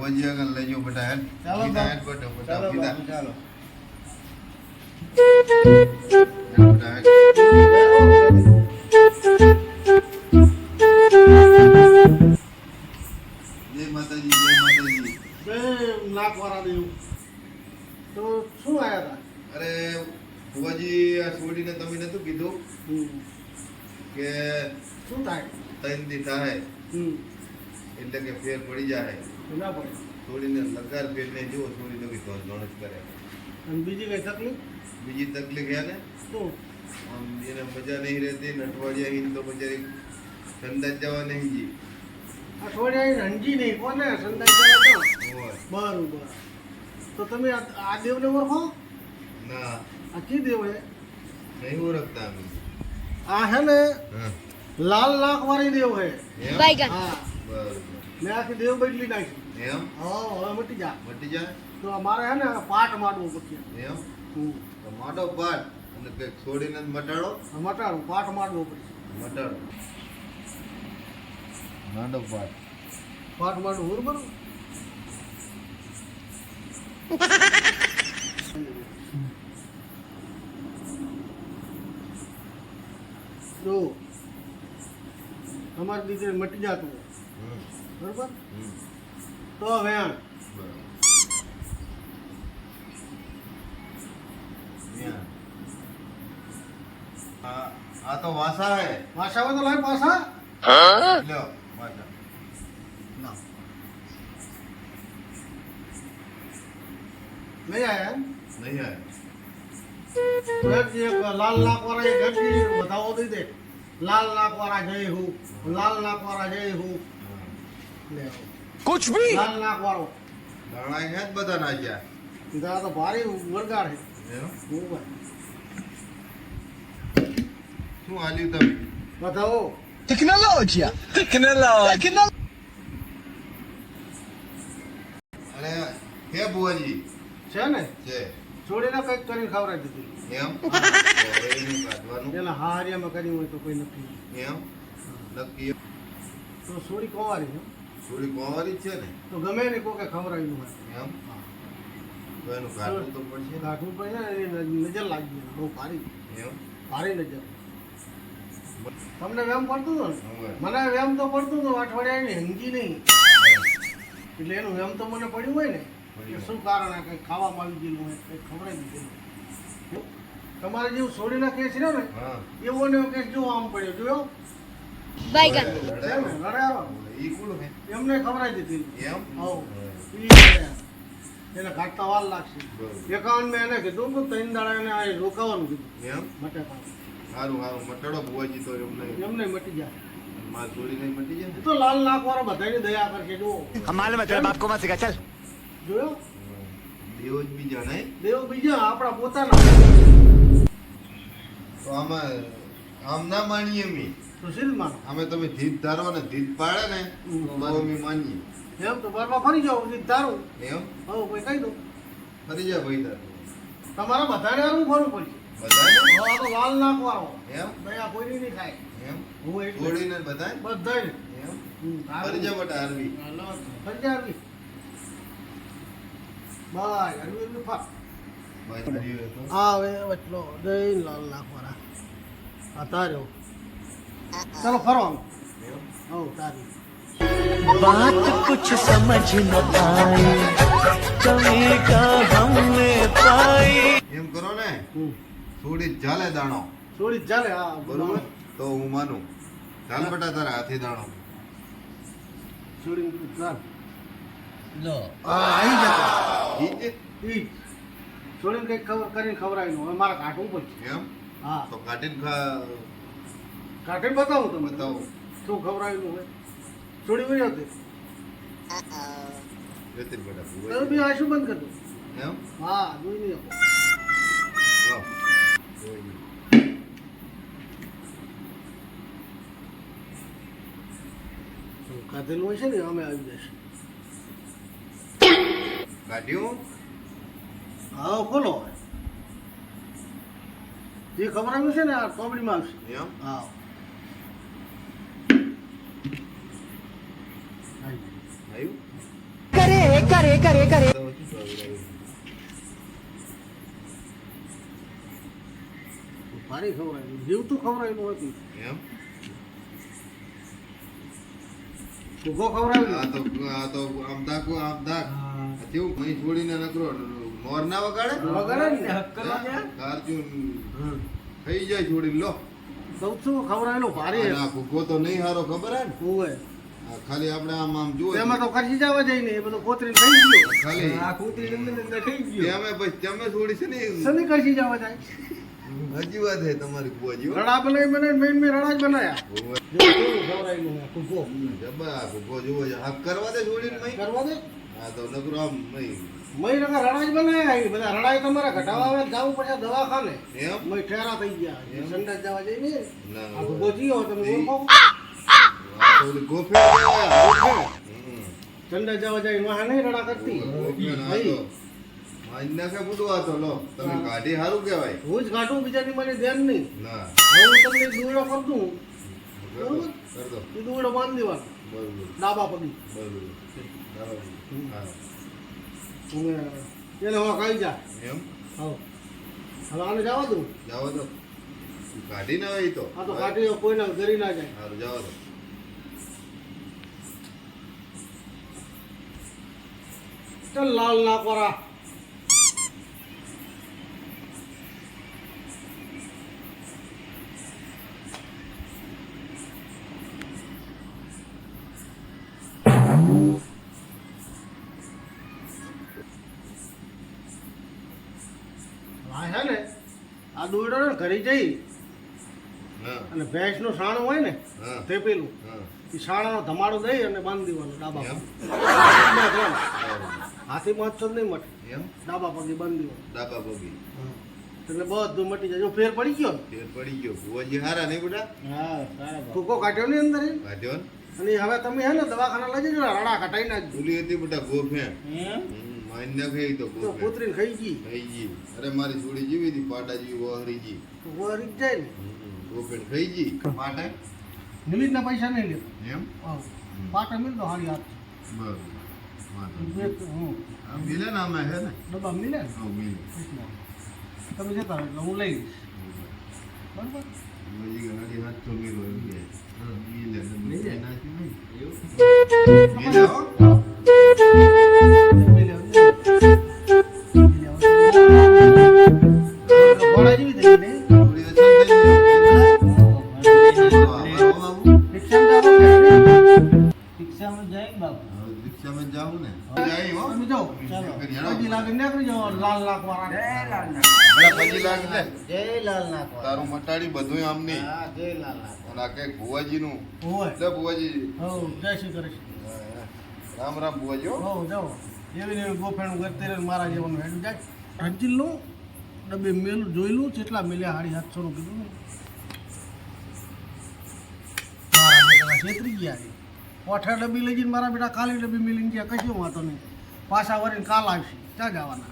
ભુવાજી આગળ લઈ જાઓ બેટા હેડ. ચાલો. હેડ બેટા બેટા ચાલો સીધા ચાલો. જય માતાજી જય માતાજી. બે લાખ વાળા દેવું. તો શું આવ્યા હતા અરે ભુવાજી આ છોડીને તમે નતું કીધું. કે શું થાય? ત્રણ દી થાય. હમ. એટલે કે ફેર પડી જાય. તો ના પડે. થોડીને લગાર પેટને જુઓ થોડી તો કીધું ધોણ જ કરે. અને બીજી કઈ તકલીફ? બીજી તકલીફ હે ને? શું? આમ એને મજા નહીં રહેતી ને અઠવાડિયા હિન તો મજા સંદાજ જવા નહીં જી. અઠવાડિયા રણજી નહીં. કોને સંદાજ જવા તો? બરાબર. તો તમે આ દેવને ઓળખો? ના. આ કી દેવ હે? નહીં ઓળખતા અમે. આ હે ને લાલ લાખ વાળી દેવ હે. હા. મેં આખી દેવ બદલી નાખી. એમ? હા હવે મટી જા. મટી જાય? તો અમારે હે ને પાઠ માડવો પડશે. એમ? હું તો માડો પાટ અને કંઈક છોડીને મટાડો? મટાડો પાઠ માંડવો પડશે. મટાડો. માડો પાટ. પાઠ હોર બરો જો તમારી દીકરી મટી જાતું બરોબર? તો વેણ આ આ તો વાસા હે. વાસાવા તો લાય પાસા લ્યો વાસા. ના. નહીં આયા એમ? નહીં આવે લાલ લાખ વાળા એ વધાવો દઈ દે. લાલ લાખ વાળા જય હું લાલ લાખ વાળા જય હું. કુછ ભી? લાલ નાક વાળો. ઘણા હે જ બધા નાખ્યા જરા તો ભારે વળગાડ હે શું હાલ્યું તમે? બતાવો ટેકનોલોજી ટેકનોલોજી અરે હે બુવાજી છે ને? છે. છોડીને કંઈક કરીને ખવડાવી દીધી. એમ? કાઢવાનું પેલા હારિયામાં કરી હોય તો કોઈ નક્કી. એમ? નક્કી? તો છોડી કોવારી છે થોડી કોવારી છે ને. તો ગમે ને કોકે ખવડાવ્યું હોય. એમ? તો એનું કાઢવું તો પડશે ને. પડશે પડે ને નજર લાગી જાય બહુ ભારી. એમ? ભારી નજર. તમને વેમ પડતું હતું ને? મને વેમ તો પડતું હતું અઠવાડિયાની હંગી નહીં. એટલે એનું વેમ તો મને પડ્યું હોય ને કે શું કારણ આ કંઈ ખાવામાં આવી ગયેલું હોય કંઈ ખવડાવી દીધેલું તમારે જેવું છોડીના કેસ રહ્યો ને એવો ને એવો કેસ જો આમ પડ્યો જોયો. છે લડાયો. ઈ કુલ એમને ખવરાઈ દીધી. એમ? હો એને ઘાટતા વાર લાગશે. એકાવન મેં એને કીધું કે ત્રણ એને આ રોકાવાનું કીધું. એમ? મટે સારું સારું મટડો બુવાજી તો એમને. એમને મટી જાય. માં નહીં મટી જાય તો લાલ નાખ વાળો બધાની દયા કરશે જો કમાલ જોયો? દેવ જ બીજા નહીં? દેવ બીજા આપણા પોતાના. તો આમાં આમ ના માણીએ મી સિદ્ધ માનો? અમે તમે ધીત ધારો ને ધીત પાડે ને. તો અમે માનીએ. એમ તો બરમાં ફરી જાઓ સિદ્ધ ધારું. એમ? હવે કોઈ કહી દો. ફરી જાય ભાઈ તાર તમારે બધાને આવું ફરવું પડશે. બધાય હવે આ તો લાલ વાળો એમ? દયા કોઈની નહીં થાય. એમ? હું એટલે બધાય બધાને? એમ? ફરી જાય બટા હરવી ફરી જા આવી બાય હરવી હરવી ફા બાજુ રહ્યો તો. આ હવે દઈ લાલ નાક વાળા આ તાર્યો. ચાલો ફરો આમ એમ હવ તારી बात कुछ समझ न आए कभी का हमने पाई એમ કરો ને હમ થોડી ચાલે દાણો થોડી જ ચાલે હા બરોબર તો હું માનું ચાલ બટા તારા હાથી દાણો છોડી ચાલ હા આવી જતા ઈ જ? ઈ છોડીને કંઈક ખબર કરીને ખવડાવી હવે મારે કાઢવું પડશે એમ હા તો કાઢીને ખા બતાવો તમને બતાવો શું ખવડાવેલું હોય? છોડી વળી હતી. જતી બટા તમે આ શું બંધ કરી દો એમ? હા જોઈ નહીં. ભુવાજી. કાઢેલું હોય છે ને અમે આવી જશે કાઢ્યું? હા ખોલો. જે ખવડાવ્યું છે ને આ કોમેડીમાં આવશે એમ? હા. જીવતું ખવડાવેલું હતું. એમ? આ તો આ તો કેવું? મહી છોડીને નકરો મોર ના વગાડે? વગાડે ને? કારજુન થઈ જાય છોડી લો. સૌ શું ખવડાવેલું ભારે ભૂખો તો નહીં હારો ખબર હે ને? હોય આ ખાલી આપણે આમ આમ જુઓ એમાં તો ખર્ચી જવા જાય ને એ બધું કોતરી થઈ ગયું. ખાલી. આ કોતરી અંદર અંદર થઈ ગયું. તમે પછી તમે છોડી છે ને સની ખર્ચી જવા જાય. હજી વાત હે તમારી કુવાજી હો. રડા બનાવી બનાવી મેન મેં રડા જ બનાયા જબા ભૂખો જુઓ છે કરવા દે છોડીને કરવા દે? આ તો નકરો આમ મહી મય રકા રડા જ બનાયા એ બધા. રડાય તમારે ઘટાવા આવે જવું પડશે દવાખાને. એમ? મય ઠેરા થઈ ગયા. એમ? સંડાસ જવા જઈ ને જીવો તમે ઓળખો? તો ગોફે. હમ. સંડાસ જવા જાય વાહ નહીં રડા કરતી. ગોફે ના આ તો. મારી નાખે બધું આ તો લો. તમે કાઢી સારું કહેવાય. હું જ કાઢું બીજાની મને ધ્યાન નહીં. ના. હું તમને દૂરડો કર દઉં. કર દો કર દો. એ દૂરડો બાંધી દેવાનો. બરોબર. ડાબા પગી. બરોબર. બરાબર. હા. અને એને હવે કહી જા. એમ? હા હવે આને જવા દઉં. જવા દો. કાઢી ના હોય તો. આ તો કાઢી કોઈને ઘરી ના જાય. સારું જવા તો ચાલ લાલ না করা। આ દોરડો ઘરે જઈ અને ભેંસનું સાણું હોય ને હા. તે પેલું. હા. એ સાણાનો ધમાડો દઈ અને બાંધી દેવાનો ડાબા? પગે. હાથી મહોત્સવ નહીં મટે. ડાબા પગે બાંધી દેવાનો. ડાબા પગી. એટલે બધું મટી જાય. જો ફેર પડી ગયો ફેર પડી ગયો. ભુવાજી હારા નહીં બેટા ફૂકો કાઢ્યો ને અંદર. કાઢ્યો અને હવે તમે હે ને દવાખાના લઈ જજો રડા કટાઈ નાખજો. ભૂલી હતી બેટા ગોફે. હમ, મારી નાખે ઈ તો તો પુત્રીને ખાઈ ગઈ. થઈ ગઈ. અરે મારી છોડી જીવી હતી પાટા જેવી વહરી ગઈ. તો જાય ને. ગોફે થઈ ગઈ માટે? નિમિતના પૈસા નહીં લેતો. એમ. પાટા મિલતો હારી હાથ. બરોબર. મિલે ને આમાં હે ને? ડબ્બા મિલે ને? મિલે. તમે જતા એટલે હું લઈ લઈશ બરાબર? ગાડી હાથ તો મિલો એમ કે. મિલે ને લઈ જાય. નાખ્યું નહીં. મિલે તમે જાઓ પછી લાગે નીકળી જાઓ લાલ લાખ વાળા. બડા પછી લાગ લે જય લાલ નાખ તારું મટાડી બધું આમ નહીં હા જય લાલ નાખ અને આ કંઈક ભુવાજીનું. હોય એટલે ભુવાજી. હો જય શ્રી કૃષ્ણ. રામ રામ ભુવાજી હો. હો જાઓ. એવી ને ગોફેણું કરતી રહે મારા જેવાનું હેડું જાય. હંચીલું ડબ્બે મેલું જોયેલું કેટલા મેલ્યા હાડી સાતસોનું કીધું. ને છેતરી ગયા છે. ઓઠા ડબ્બી લઈ જઈને મારા બેટા ખાલી ડબ્બી મેલી ગયા. કશું વાંધો નહીં. પાછા વળીને કાલ આવશે. ત્યાં જવાના?